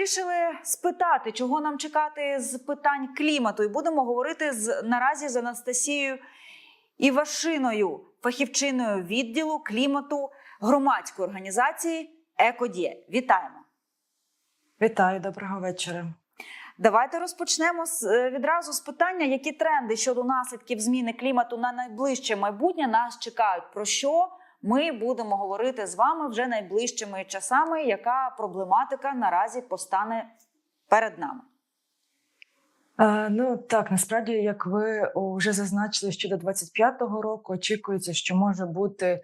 вирішили спитати, чого нам чекати з питань клімату, і будемо говорити з наразі з Анастасією Івашиною, фахівчиною відділу клімату громадської організації Екодія. Вітаємо! Вітаю, доброго вечора. Давайте розпочнемо з е, відразу з питання, які тренди щодо наслідків зміни клімату на найближче майбутнє нас чекають. Про що ми будемо говорити з вами вже найближчими часами? Яка проблематика наразі постане перед нами? Е, ну так, насправді, як ви вже зазначили, що до 25-го року очікується, що може бути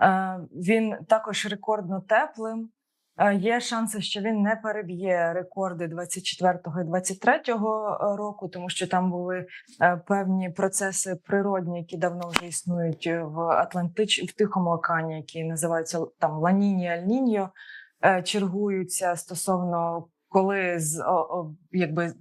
е, він також рекордно теплим. Е, Є шанси, що він не переб'є рекорди 24-го і 23-го року, тому що там були е, певні процеси природні, які давно вже існують в Атлантич в Тихому океані, які називаються там Ланіні Аль-Ніньо, е, чергуються стосовно коли з якби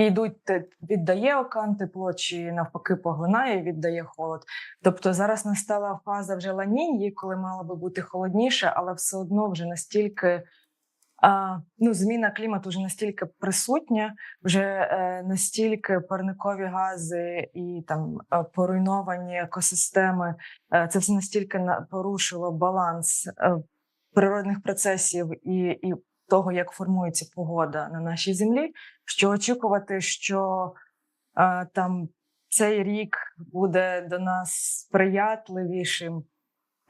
і йдуть віддає океан тепло, чи навпаки поглинає і віддає холод. Тобто зараз настала фаза вже ланіньї, коли мало би бути холодніше, але все одно вже настільки. А, ну, зміна клімату вже настільки присутня, вже е, настільки парникові гази і там е, поруйновані екосистеми. Е, це все настільки на, порушило баланс е, природних процесів і, і того, як формується погода на нашій землі, що очікувати, що е, там цей рік буде до нас сприятливішим,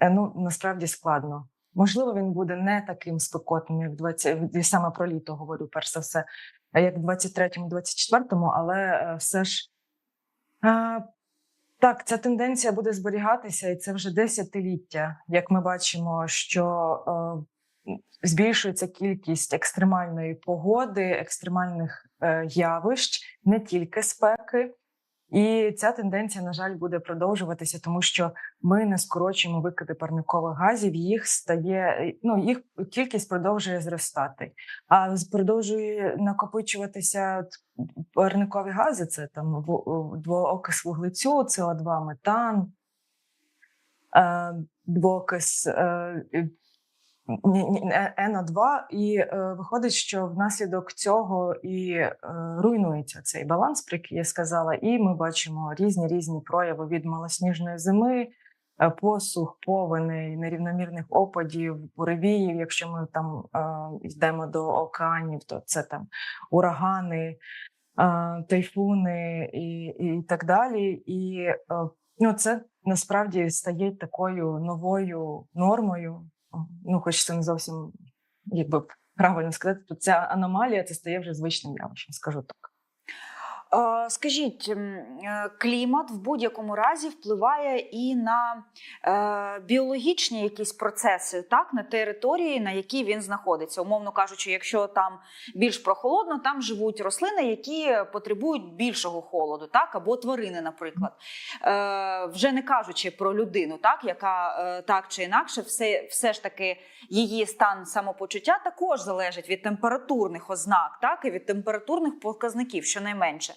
е, ну насправді складно. Можливо, він буде не таким спекотним, як 20, і саме про літо говорю, перш за все, як в 23-му, 24-му, але е, все ж е, так, ця тенденція буде зберігатися, і це вже десятиліття. Як ми бачимо, що е, збільшується кількість екстремальної погоди, екстремальних е, явищ, не тільки спеки. І ця тенденція, на жаль, буде продовжуватися, тому що ми не скорочуємо викиди парникових газів. Їх стає ну їх кількість продовжує зростати. А продовжує накопичуватися парникові гази. Це там двоокис вуглецю, СО2, метан, е, двоокис ні- е- НО2, і е, виходить, що внаслідок цього і е, руйнується цей баланс, про який я сказала, і ми бачимо різні різні прояви від малосніжної зими, е, посух, повені, нерівномірних опадів, буревіїв. Якщо ми там йдемо до океанів, то це там урагани, тайфуни і, і так далі. І ну, це насправді стає такою новою нормою. Ну, хоч це не зовсім якби правильно сказати, то ця аномалія це стає вже звичним явищем, скажу так. Е, Скажіть, е, клімат в будь-якому разі впливає і на е, біологічні якісь процеси, так, на території, на якій він знаходиться. Умовно кажучи, якщо там більш прохолодно, там живуть рослини, які потребують більшого холоду, так, або тварини, наприклад. Вже не кажучи про людину, так, яка так чи інакше, все, все ж таки її стан самопочуття також залежить від температурних ознак, так, і від температурних показників, щонайменше.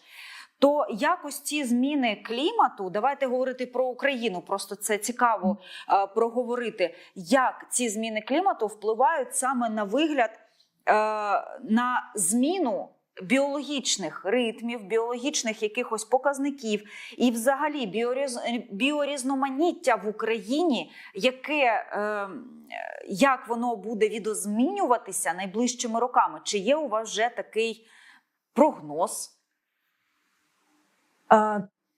То якось ці зміни клімату, давайте говорити про Україну. Просто це цікаво е, проговорити, як ці зміни клімату впливають саме на вигляд, е, на зміну біологічних ритмів, біологічних якихось показників, і взагалі біоріз... біорізноманіття в Україні, яке е, як воно буде відозмінюватися найближчими роками? Чи є у вас вже такий прогноз?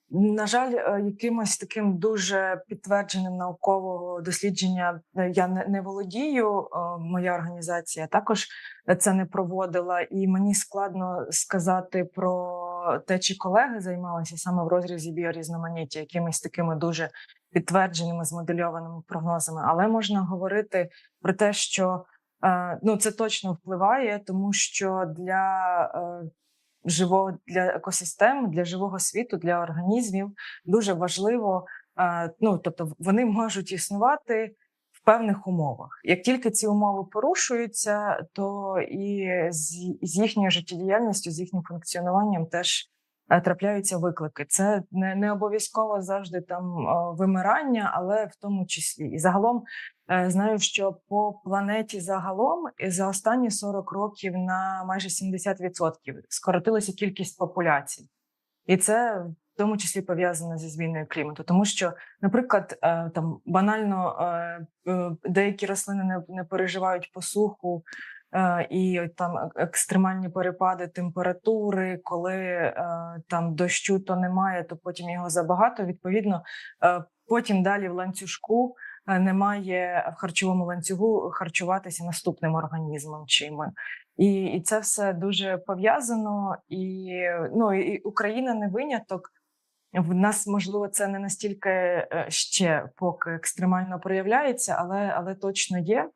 На жаль, е, якимось таким дуже підтвердженим наукового дослідження е, я не, володію. е, Моя організація також це не проводила, і мені складно сказати про те, чи колеги займалися саме в розрізі біорізноманіття, якимись такими дуже підтвердженими змодельованими прогнозами. Але можна говорити про те, що ну це точно впливає, тому що для живого для екосистем, для живого світу, для організмів дуже важливо. е, Ну тобто, вони можуть існувати в певних умовах. Як тільки ці умови порушуються, то і з, їхньою життєдіяльністю, з їхнім функціонуванням теж трапляються виклики. Це не, не обов'язково завжди там е, вимирання, але в тому числі. І загалом е, знаю, що по планеті загалом і за останні 40 років на майже 70% скоротилася кількість популяцій. І це в тому числі пов'язано зі зміною клімату, тому що, наприклад, е, там банально е, е, деякі рослини не переживають посуху. Е, І там екстремальні перепади температури, коли е, там дощу то немає, то потім його забагато. Відповідно, е, потім далі в ланцюжку е, немає в харчовому ланцюгу харчуватися наступним організмом чим. І, і це все дуже пов'язано. І ну і Україна не виняток. В нас можливо це не настільки е, ще поки екстремально проявляється, але, але точно є.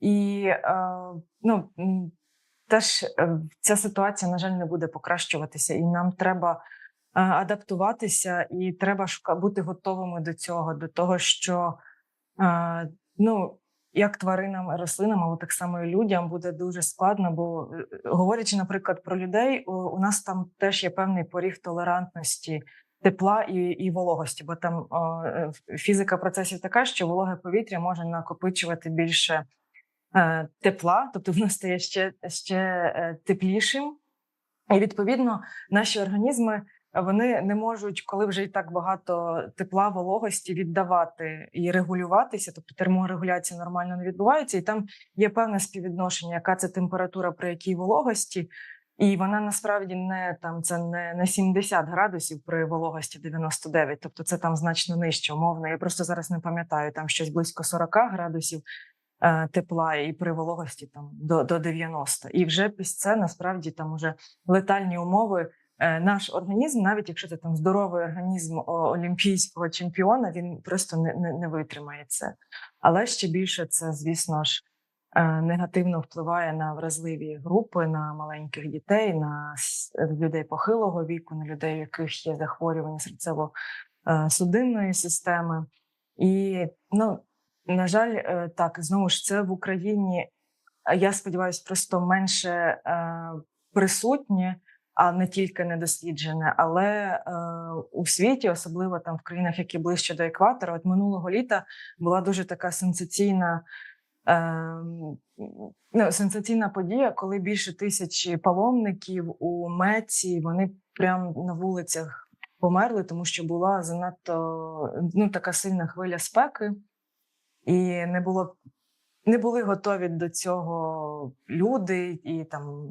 І е, ну теж е, ця ситуація, на жаль, не буде покращуватися, і нам треба е, адаптуватися, і треба бути готовими до цього, до того, що ну. Як тваринам, рослинам, але так само і людям буде дуже складно, бо говорячи, наприклад, про людей, у, нас там теж є певний поріг толерантності тепла і, і вологості, бо там о, фізика процесів така, що вологе повітря може накопичувати більше тепла, тобто воно стає ще, ще е, теплішим. І відповідно наші організми вони не можуть, коли вже і так багато тепла, вологості віддавати і регулюватися, тобто терморегуляція нормально не відбувається, і там є певне співвідношення, яка це температура при якій вологості. І вона насправді не там це не, не 70 градусів при вологості 99, тобто це там значно нижче, умовно. Я просто зараз не пам'ятаю, там щось близько 40 градусів е, тепла, і при вологості там до, до 90. І вже після насправді там уже летальні умови. Е, Наш організм, навіть якщо це там здоровий організм олімпійського чемпіона, він просто не, не, не витримає це. Але ще більше це, звісно ж, е, негативно впливає на вразливі групи, на маленьких дітей, на людей похилого віку, на людей, у яких є захворювання серцево-судинної системи. І ну, на жаль, е, так знову ж це в Україні. е, Я сподіваюся, просто менше е, присутнє, а не тільки недосліджене. Але у світі, особливо там в країнах, які ближче до екватора, от минулого літа була дуже така сенсаційна. Ну, сенсаційна подія, коли більше тисячі паломників у Меці вони прямо на вулицях померли, тому що була занадто ну, така сильна хвиля спеки, і не було не були готові до цього люди, і там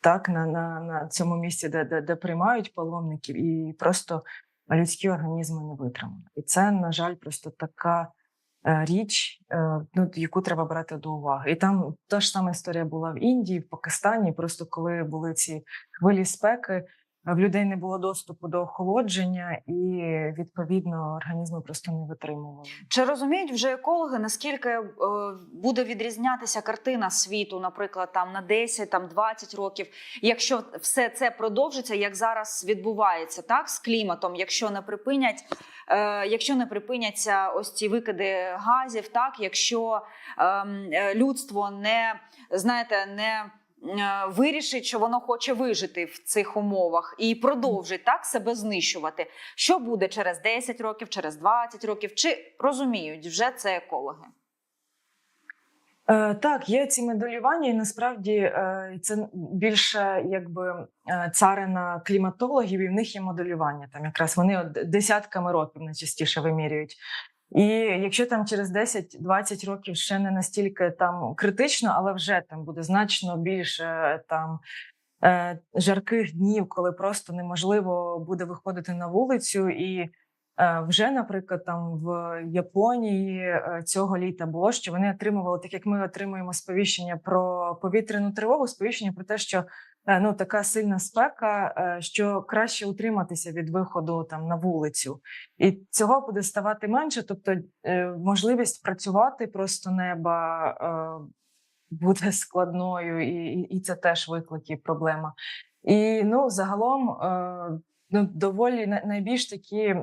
так на, на, на цьому місці, де, де, де приймають паломників, і просто людські організми не витримали. І це, на жаль, просто така е, річ, е, ну, яку треба брати до уваги. І там та ж сама історія була в Індії, в Пакистані. Просто коли були ці хвилі спеки, в людей не було доступу до охолодження, і відповідно організми просто не витримували. Чи розуміють вже екологи, наскільки е, буде відрізнятися картина світу, наприклад, там на 10, там 20 років, якщо все це продовжиться, як зараз відбувається, так з кліматом, якщо не припинять, е, якщо не припиняться ось ці викиди газів, так якщо ем, е, людство не знаєте, не Вирішить, що воно хоче вижити в цих умовах і продовжить так себе знищувати. Що буде через 10 років, через 20 років? Чи розуміють вже це екологи? Е, так, є ці медалювання, і насправді е, це більше якби е, царина кліматологів, і в них є моделювання. Там якраз вони десятками років найчастіше вимірюють. І якщо там через 10-20 років ще не настільки там критично, але вже там буде значно більше там е, жарких днів, коли просто неможливо буде виходити на вулицю і. Е, Вже, наприклад, там в Японії е, цього літа було, що вони отримували, так як ми отримуємо сповіщення про повітряну тривогу, сповіщення про те, що е, ну така сильна спека, що краще утриматися від виходу там на вулицю, і цього буде ставати менше. Тобто, можливість працювати просто неба буде складною, і, і, це теж виклик і проблема. І ну загалом. Ну, доволі на- найбільш такі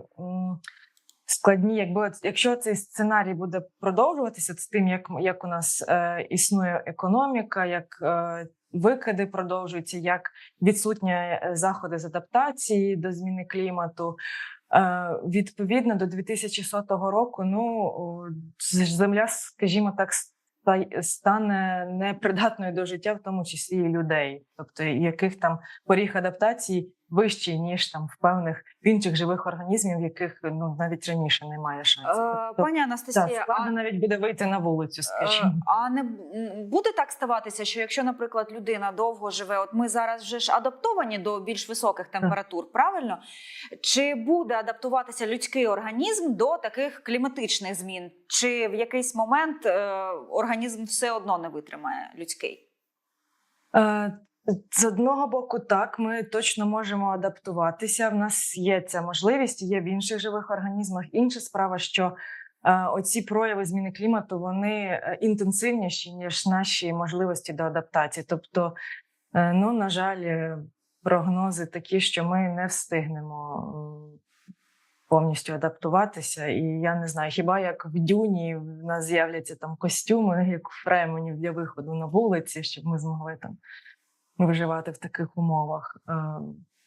складні, якби якщо цей сценарій буде продовжуватися з тим, як, як у нас е, існує економіка, як е, викиди продовжуються, як відсутні е, заходи з адаптації до зміни клімату. Е, відповідно до 2100 року, ну земля, скажімо так, ста- стане непридатною до життя, в тому числі і людей, тобто яких там поріг адаптації вищий, ніж там в певних в інших живих організмів, яких ну навіть раніше немає шансів. Е, Тобто, Пані так, Анастасія, а, складно навіть буде вийти на вулицю, е, скажімо. а не буде так ставатися, що якщо, наприклад, людина довго живе, от ми зараз вже ж адаптовані до більш високих температур, правильно? Чи буде адаптуватися людський організм до таких кліматичних змін? Чи в якийсь момент е, організм все одно не витримає людський? З одного боку, так, ми точно можемо адаптуватися. В нас є ця можливість, є в інших живих організмах. Інша справа, що е, оці прояви зміни клімату вони е, інтенсивніші, ніж наші можливості до адаптації. Тобто, е, ну, на жаль, прогнози такі, що ми не встигнемо повністю адаптуватися. І я не знаю, хіба як в дюні в нас з'являться там костюми, як у фременів для виходу на вулиці, щоб ми змогли там виживати в таких умовах. Е,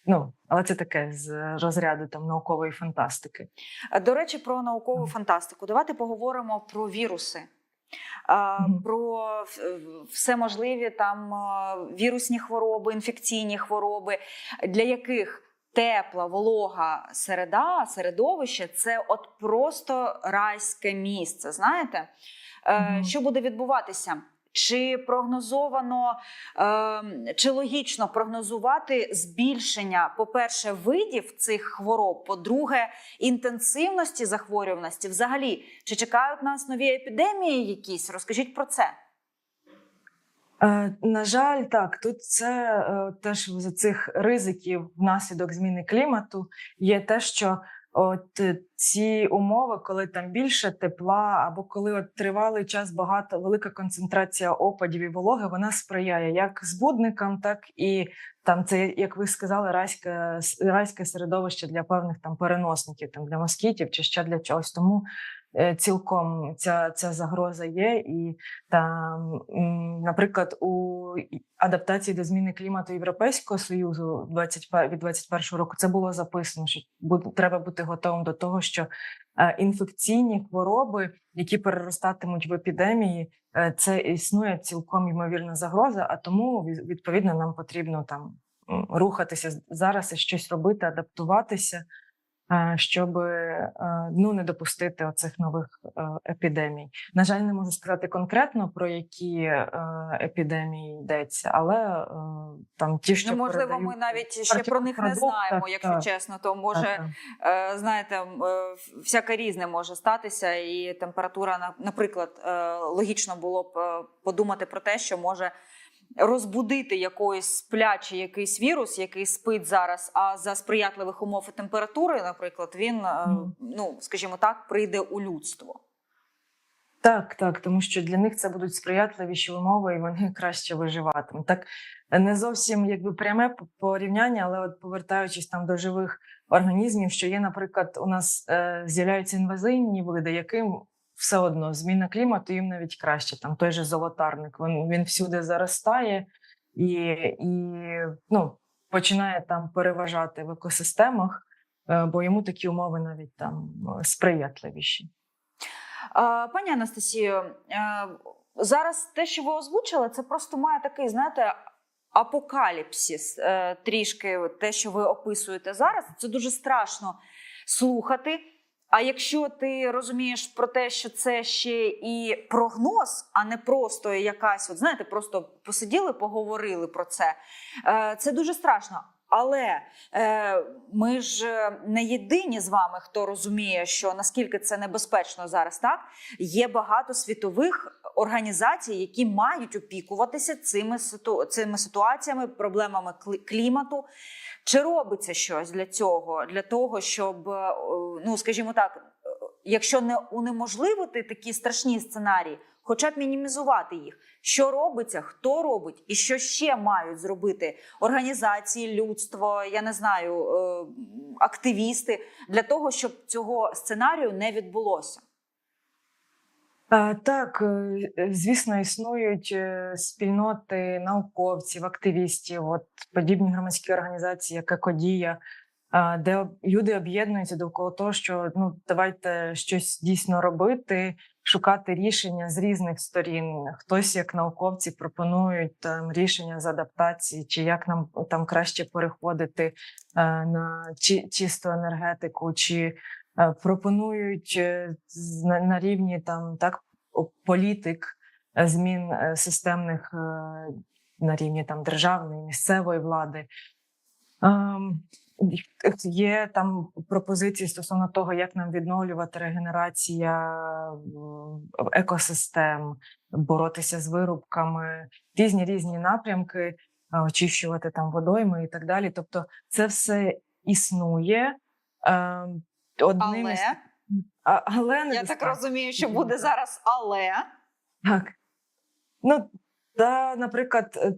Ну, але це таке з розряду там наукової фантастики. Е, До речі, про наукову фантастику. Давайте поговоримо про віруси. Про все можливі там вірусні хвороби, інфекційні хвороби, для яких тепла, волога середа, середовище це от просто райське місце. Знаєте, Е, що буде відбуватися? Чи прогнозовано, е, чи логічно прогнозувати збільшення, по-перше, видів цих хвороб, по-друге, інтенсивності захворюваності? Взагалі, чи чекають нас нові епідемії якісь? Розкажіть про це. Е, на жаль, так, тут це е, теж з цих ризиків внаслідок зміни клімату є те, що от е, ці умови, коли там більше тепла, або коли от тривалий час багато велика концентрація опадів і вологи, вона сприяє як збудникам, так і там це, як ви сказали, райське, райське середовище для певних там переносників, там для москітів чи ще для чогось. Тому цілком ця, ця загроза є і там, наприклад, у адаптації до зміни клімату Європейського союзу 20, від 21 року це було записано, що треба бути готовим до того, що е, інфекційні хвороби, які переростатимуть в епідемії, е, це існує цілком ймовірна загроза. А тому відповідно нам потрібно там рухатися зараз і щось робити, адаптуватися. Е, Щоб е, ну не допустити оцих нових е, епідемій. На жаль, не можу сказати конкретно про які епідемії йдеться, але там ті, що ну, можливо, ми навіть ще про них не знаємо, якщо так, чесно, то може. так. Знаєте, всяке різне може статися, і температура, на- наприклад, логічно було б подумати про те, що може розбудити якоїсь сплячий якийсь вірус, який спить зараз, а за сприятливих умов і температури, наприклад, він, е, ну скажімо так, прийде у людство. Так, так, тому що для них це будуть сприятливіші умови, і вони краще виживатимуть. Так не зовсім якби пряме порівняння, але от повертаючись там до живих організмів, що є, наприклад, у нас е, з'являються інвазивні види, яким все одно зміна клімату їм навіть краще. Там той же золотарник, він, він всюди заростає і, і ну, починає там переважати в екосистемах, е, бо йому такі умови навіть там е, сприятливіші. Пані Анастасію, е, зараз те, що ви озвучили, це просто має такий, знаєте, апокаліпсис. е, Трішки те, що ви описуєте зараз, це дуже страшно слухати. А якщо ти розумієш про те, що це ще і прогноз, а не просто якась, от знаєте, просто посиділи, поговорили про це, е, це дуже страшно. Але е, ми ж е, не єдині з вами, хто розуміє, що наскільки це небезпечно зараз, так є багато світових організацій, які мають опікуватися цими ситу... цими ситуаціями, проблемами клімату. Чи робиться щось для цього? Для того, щоб, е, ну скажімо так, е, якщо не унеможливити такі страшні сценарії, хоча б мінімізувати їх. Що робиться, хто робить, і що ще мають зробити організації, людство, я не знаю, е, активісти для того, щоб цього сценарію не відбулося. Так, е, звісно, існують е, спільноти науковців, активістів, от подібні громадські організації, як Екодія, де люди об'єднуються довкола того, що ну давайте щось дійсно робити, шукати рішення з різних сторін. Хтось, як науковці, пропонують там рішення з адаптації, чи як нам там краще переходити е, на чи, чисту енергетику, чи пропонують е, на, рівні там так політик е, змін е, системних е, на рівні там державної місцевої влади. Ем, Є там пропозиції стосовно того, як нам відновлювати регенерація екосистем, боротися з вирубками, різні різні напрямки, е, очищувати там водойми і так далі. Тобто, це все існує. Одним Але із а, але я так розумію, що буде зараз але. Так. Ну, та, наприклад, е,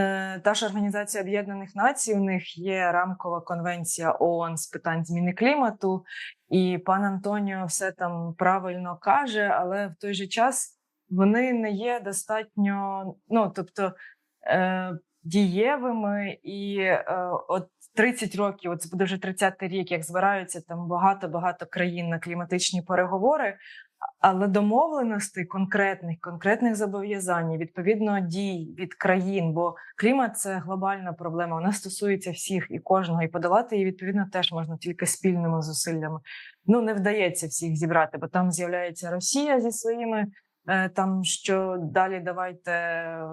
е, та ж Організація Об'єднаних Націй, у них є рамкова конвенція ООН з питань зміни клімату, і пан Антоніо все там правильно каже, але в той же час вони не є достатньо, ну тобто е, дієвими, і е, от 30 років, от це буде вже 30-й рік, як збираються там багато-багато країн на кліматичні переговори. Але домовленостей конкретних, конкретних зобов'язань, відповідно дій від країн, бо клімат це глобальна проблема. Вона стосується всіх і кожного, і подолати її відповідно теж можна тільки спільними зусиллями. Ну не вдається всіх зібрати, бо там з'являється Росія зі своїми там, що далі давайте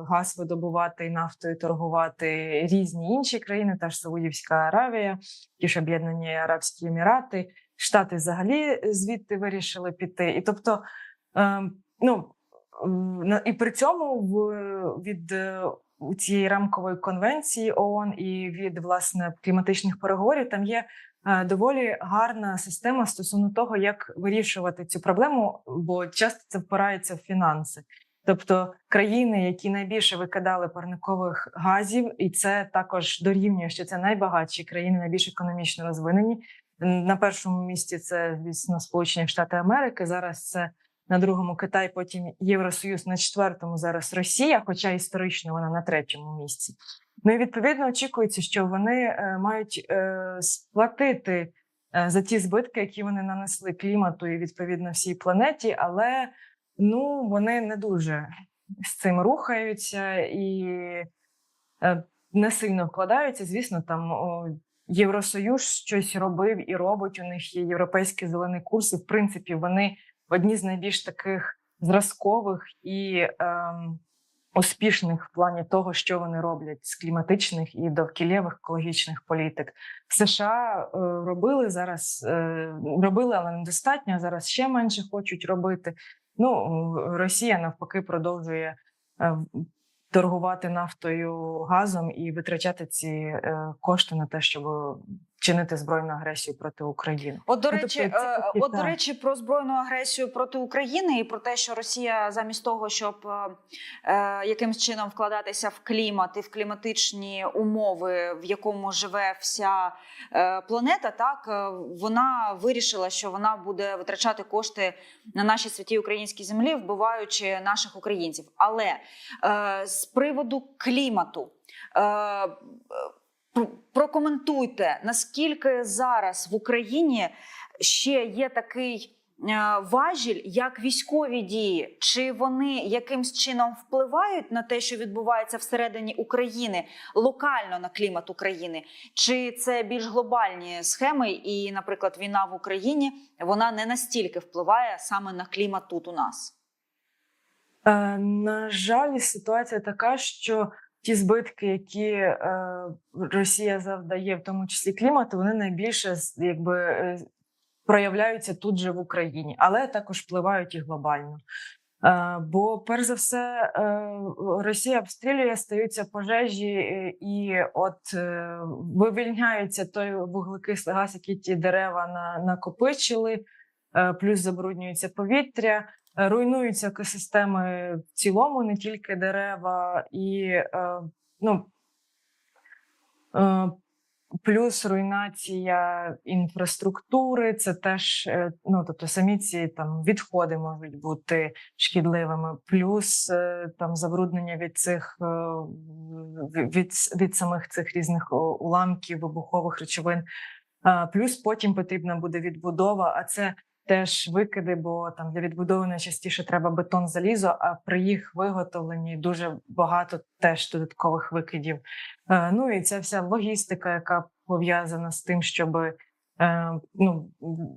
газ видобувати і нафтою торгувати різні інші країни, та ж Саудівська Аравія, ті ж Об'єднані Арабські Емірати. Штати взагалі звідти вирішили піти. І тобто, ем, ну і при цьому від е, цієї рамкової конвенції ООН і від власне кліматичних переговорів там є е, доволі гарна система стосовно того, як вирішувати цю проблему, бо часто це впирається в фінанси. Тобто країни, які найбільше викидали парникових газів, і це також дорівнює, що це найбагатші країни, найбільш економічно розвинені. На першому місці це, звісно, Сполучені Штати Америки. Зараз це на другому Китай, потім Євросоюз, на четвертому зараз Росія, хоча історично вона на третьому місці. Ну і відповідно очікується, що вони е, мають е, сплатити е, за ті збитки, які вони нанесли клімату і відповідно всій планеті, але ну вони не дуже з цим рухаються і не сильно вкладаються. Звісно, там Євросоюз щось робив і робить. У них є європейський зелений курс, і в принципі вони одні з найбільш таких зразкових і ем, успішних в плані того, що вони роблять з кліматичних і довкілєвих екологічних політик. США е, робили зараз, е, робили, але недостатньо. Зараз ще менше хочуть робити. Ну Росія навпаки продовжує е, торгувати нафтою газом і витрачати ці е, кошти на те, щоб чинити збройну агресію проти України. От до Ну, речі, тобто це е, от до речі, про збройну агресію проти України і про те, що Росія замість того, щоб е, е, якимсь чином вкладатися в клімат і в кліматичні умови, в якому живе вся е, планета, так е, вона вирішила, що вона буде витрачати кошти на нашій святій українській землі, вбиваючи наших українців. Але е, з приводу клімату. Е, прокоментуйте, наскільки зараз в Україні ще є такий е, важіль, як військові дії, чи вони якимсь чином впливають на те, що відбувається всередині України, локально на клімат України, чи це більш глобальні схеми, і, наприклад, війна в Україні вона не настільки впливає саме на клімат тут у нас? Е, на жаль, ситуація така, що ті збитки, які е, Росія завдає, в тому числі клімату, вони найбільше якби е, проявляються тут же в Україні, але також впливають і глобально. Е, Бо, перш за все, е, Росія обстрілює, стаються пожежі, і от е, вивільняється той вуглекислий газ, який ті дерева на, накопичили, плюс забруднюється повітря. Руйнуються екосистеми в цілому, не тільки дерева, і е, ну, е, плюс руйнація інфраструктури. Це теж е, ну, тобто самі ці там відходи можуть бути шкідливими, плюс там забруднення від цих від, від самих цих різних уламків, вибухових речовин. Плюс потім потрібна буде відбудова, а це теж викиди, бо там для відбудови найчастіше треба бетон залізо, а при їх виготовленні дуже багато теж додаткових викидів. Е, Ну і ця вся логістика, яка пов'язана з тим, щоб е, ну,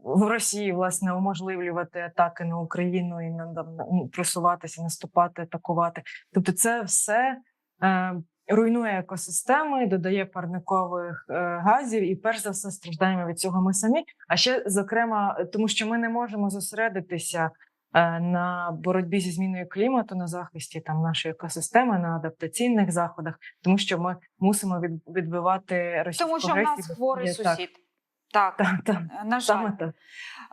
в Росії власне уможливлювати атаки на Україну і на- просуватися, наступати, атакувати. Тобто, це все. Руйнує екосистеми, додає парникових е, газів, і перш за все страждаємо від цього ми самі. А ще зокрема, тому що ми не можемо зосередитися е, на боротьбі зі зміною клімату, на захисті там нашої екосистеми, на адаптаційних заходах, тому що ми мусимо відбивати російську Тому що в нас хворий сусід. так. Так, Так, так, на жаль. саме так.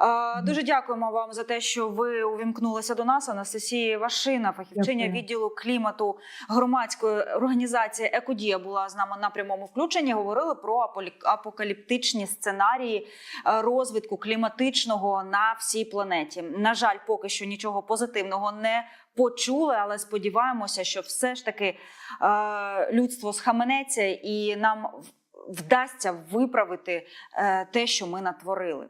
Е, Мгм. Дуже дякуємо вам за те, що ви увімкнулися до нас. Анастасія Вашина, фахівчиня Дякую. відділу клімату громадської організації Екодія була з нами на прямому включенні. Говорили про апокаліптичні сценарії е, розвитку кліматичного на всій планеті. На жаль, поки що нічого позитивного не почули, але сподіваємося, що все ж таки е, людство схаменеться і нам вдасться виправити е, те, що ми натворили.